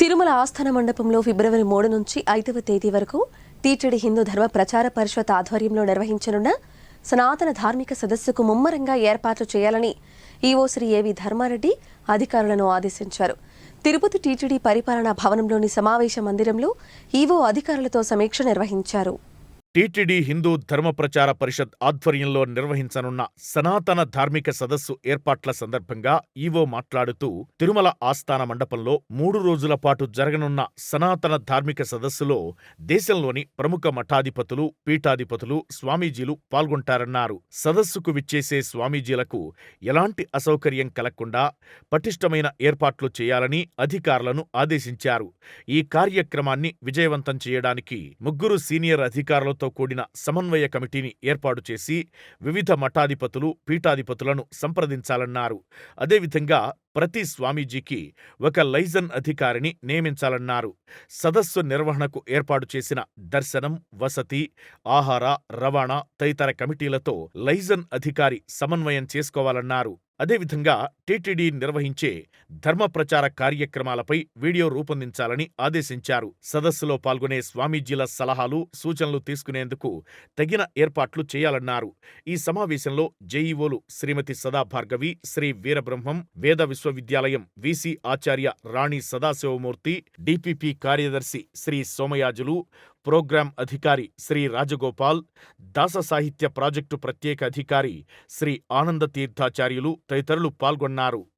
తిరుమల ఆస్థాన మండపంలో ఫిబ్రవరి మూడు నుంచి ఐదవ తేదీ వరకు టీటీడీ హిందూ ధర్మ ప్రచార పరిషత్ ఆధ్వర్యంలో నిర్వహించనున్న సనాతన ధార్మిక సదస్సుకు ముమ్మరంగా ఏర్పాట్లు చేయాలని ఈవో శ్రీ ఏవి ధర్మారెడ్డి అధికారులను ఆదేశించారు. తిరుపతి టీటీడీ పరిపాలనా భవనంలోని సమావేశ మందిరంలో ఈవో అధికారులతో సమీక్ష నిర్వహించారు. టీటీడీ హిందూ ధర్మ ప్రచార పరిషత్ ఆధ్వర్యంలో నిర్వహించనున్న సనాతన ధార్మిక సదస్సు ఏర్పాట్ల సందర్భంగా ఈవో మాట్లాడుతూ తిరుమల ఆస్థాన మండపంలో మూడు రోజుల పాటు జరగనున్న సనాతన ధార్మిక సదస్సులో దేశంలోని ప్రముఖ మఠాధిపతులు పీఠాధిపతులు స్వామీజీలు పాల్గొంటారన్నారు. సదస్సుకు విచ్చేసే స్వామీజీలకు ఎలాంటి అసౌకర్యం కలగకుండా పటిష్టమైన ఏర్పాట్లు చేయాలని అధికారులను ఆదేశించారు. ఈ కార్యక్రమాన్ని విజయవంతం చేయడానికి ముగ్గురు సీనియర్ అధికారులు సభ్యులతో కూడిన సమన్వయ కమిటీని ఏర్పాటు చేసి వివిధ మఠాధిపతులు పీఠాధిపతులను సంప్రదించాలన్నారు. అదేవిధంగా ప్రతి స్వామీజీకి ఒక లైజన్ అధికారిని నియమించాలన్నారు. సదస్సు నిర్వహణకు ఏర్పాటు చేసిన దర్శనం వసతి ఆహార రవాణా తదితర కమిటీలతో లైజన్ అధికారి సమన్వయం చేసుకోవాలన్నారు. అదేవిధంగా టీటీడీ నిర్వహించే ధర్మ ప్రచార కార్యక్రమాలపై వీడియో రూపొందించాలని ఆదేశించారు. సదస్సులో పాల్గొనే స్వామీజీల సలహాలు సూచనలు తీసుకునేందుకు తగిన ఏర్పాట్లు చేయాలన్నారు. ఈ సమావేశంలో జేఈఓలు శ్రీమతి సదా భార్గవి శ్రీ వీరబ్రహ్మం వేద విశ్వవిద్యాలయం విసి ఆచార్య రాణి సదాశివమూర్తి డిపిపి కార్యదర్శి శ్రీ సోమయాజులు ప్రోగ్రాం అధికారి శ్రీ రాజగోపాల్ దాస సాహిత్య ప్రాజెక్టు ప్రత్యేక అధికారి శ్రీ ఆనంద తీర్థాచార్యులు తదితరులు పాల్గొన్నారు. అన్నారు